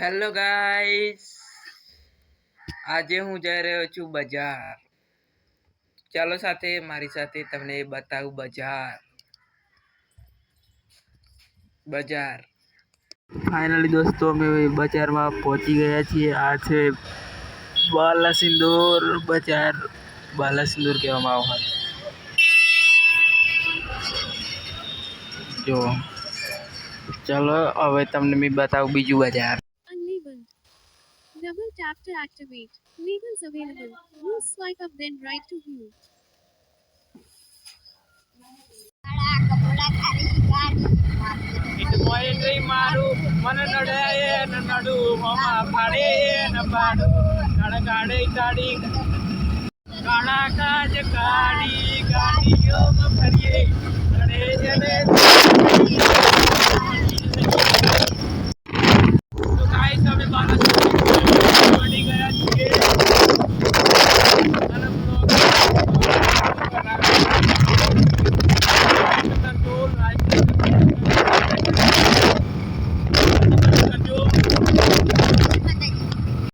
Hello guys આજે હું જઈ રહ્યો છું બજાર. ચાલો સાથે મારી સાથે તમને બતાવું બજાર. બજાર. ફાઇનલી દોસ્તો, અમે બજારમાં પહોંચી ગયા છીએ. આ છે બાલાસિંદોર બજાર. બાલાસિંદોર કહેવામાં આવે. જો. ચલો, હવે તમને મેં બતાવું બીજું બજાર. Double tap to activate. Legals available. Use swipe up then right to view. ಮೊಯ್ರಿ ಮಾರು ಮನ ನಡೆಯ ನಡು ಮಮ ಪಡೆ ನಮ್ಮಡು ನಡಗಾಡೆ ಕಾಡಿ ಕಾಣ ಕಾಜ ಕಾಡಿ ಗಾಡಿಯೋ ಮರಿಯೇ ನಡೆ ಜನೇ